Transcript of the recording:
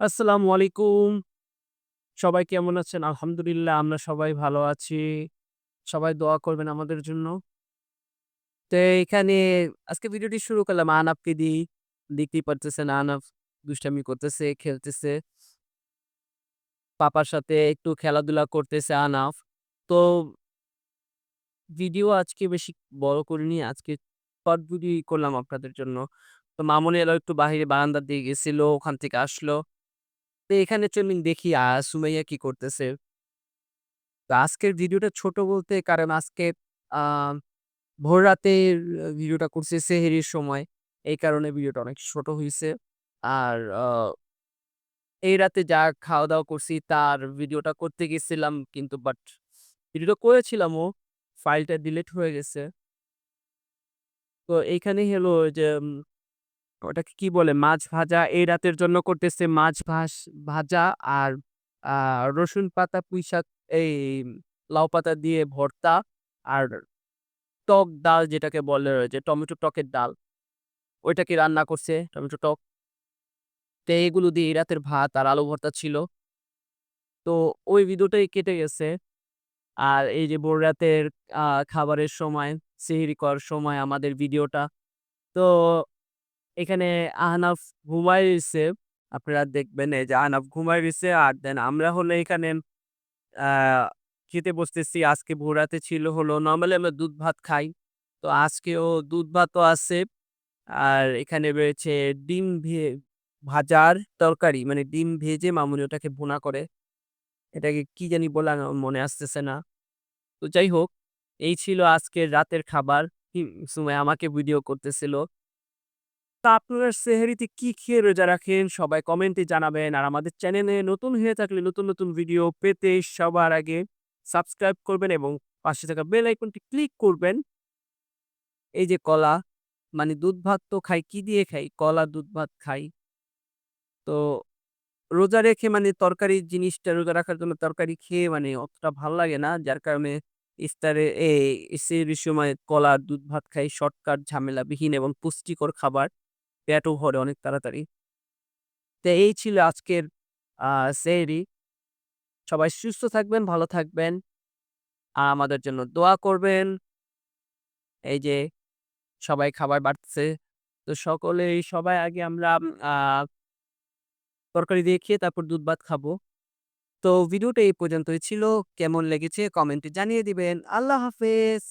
আসসালামু আলাইকুম। সবাই কেমন আছেন? আলহামদুলিল্লাহ আমরা সবাই ভালো আছি। সবাই দোয়া করবেন আমাদের জন্য। তো এখানে আজকে ভিডিওটি শুরু করলাম আহনাফকে দিয়েই। দেখতেই পারতেছেন আহনাফ দুষ্টামি করতেছে, খেলতেছে। পাপার সাথে একটু খেলাধুলা করতেছে আহনাফ। তো ভিডিও আজকে বেশি বড় করিনি। আজকে ভিডিওই করলাম আপনাদের জন্য। তো মামুনি এলো একটু বাহিরে বারান্দার দিয়ে গেছিল, ওখান থেকে আসলো। তো এখানে চলুন দেখি আ সুমাইয়া কি করতেছে। তো আজকের ভিডিওটা ছোট বলতে কারণ আজকে আ ভোর রাতে ভিডিওটা করছি সেহেরির সময়। এই কারণে ভিডিওটা অনেক ছোট হয়েছে আর এই রাতে যা খাওয়া-দাওয়া করছি তার ভিডিওটা করতে গেছিলাম কিন্তু বাট ভিডিওটা করেছিলামও, ফাইলটা ডিলিট হয়ে গেছে। তো এইখানেই হলো যে ওটাকে কি বলে? মাছ ভাজা এই রাতের জন্য করতেছে মাছ ভাস ভাজা আর রসুন পাতা, পুঁইশাক এই লাউ পাতা দিয়ে ভর্তা আর টক ডাল যেটাকে বলে যে টমেটো টকের ডাল, ওইটাকে রান্না করছে টমেটো টক। তো এগুলো দিয়ে এই রাতের ভাত আর আলু ভর্তা ছিল। তো ওই ভিডিওটাই কেটে গেছে। আর এই যে ভোর রাতের খাবারের সময়, সেহরি করার সময় আমাদের ভিডিওটা। তো এখানে আহনাফ ঘুমাই রইছে। আপনারা দেখবেন এই যে আহনাফ ঘুমায় রইছে আর দেন আমরা হলো এখানে খেতে বসতেছি। আজকে ভোর রাতে ছিল হলো নরমালি আমরা দুধ ভাত খাই। তো আজকেও দুধ ভাতও আছে। আর এখানে রয়েছে ডিম ভাজার তরকারি। মানে ডিম ভেজে মামুনি ওটাকে ভুনা করে। এটাকে কি জানি বলে মনে আসতেছে না। তো যাই হোক, এই ছিল আজকের রাতের খাবার। সময় আমাকে ভিডিও করতেছিল। তো আপনারা সেহরিতে কি খেয়ে রোজা রাখেন? সবাই কমেন্টে জানাবেন। আর আমাদের চ্যানেলে নতুন হয়ে থাকলে নতুন, নতুন ভিডিও পেতে সবার আগে সাবস্ক্রাইব করবেন এবং পাশে থাকা বেল আইকনটি ক্লিক করবেন। এই যে কলা, মানে দুধ ভাত তো খাই, কি দিয়ে খাই? কলা, দুধ ভাত খাই। তো রোজা রেখে মানে তরকারি জিনিসটা রোজা রাখার জন্য তরকারি খেয়ে মানে অতটা ভালো লাগে না। যার কারণে ইফতারে এ সেহরির সময় কলা, দুধ ভাত খাই। শর্টকাট, ঝামেলাবিহীন এবং পুষ্টিকর খাবার। পেটও ভরে অনেক তাড়াতাড়ি। তো এই ছিল আজকের সেহরি। সবাই সুস্থ থাকবেন, ভালো থাকবেন। আর আমাদের জন্য দোয়া করবেন। এই যে সবাই খাবার বাড়তেছে। তো সকলেই সবাই আগে আমরা তরকারি দিয়ে খেয়ে তারপর দুধ ভাত খাব। তো ভিডিওটা এই পর্যন্তই ছিল। কেমন লেগেছে কমেন্টে জানিয়ে দিবেন। আল্লাহ হাফেজ।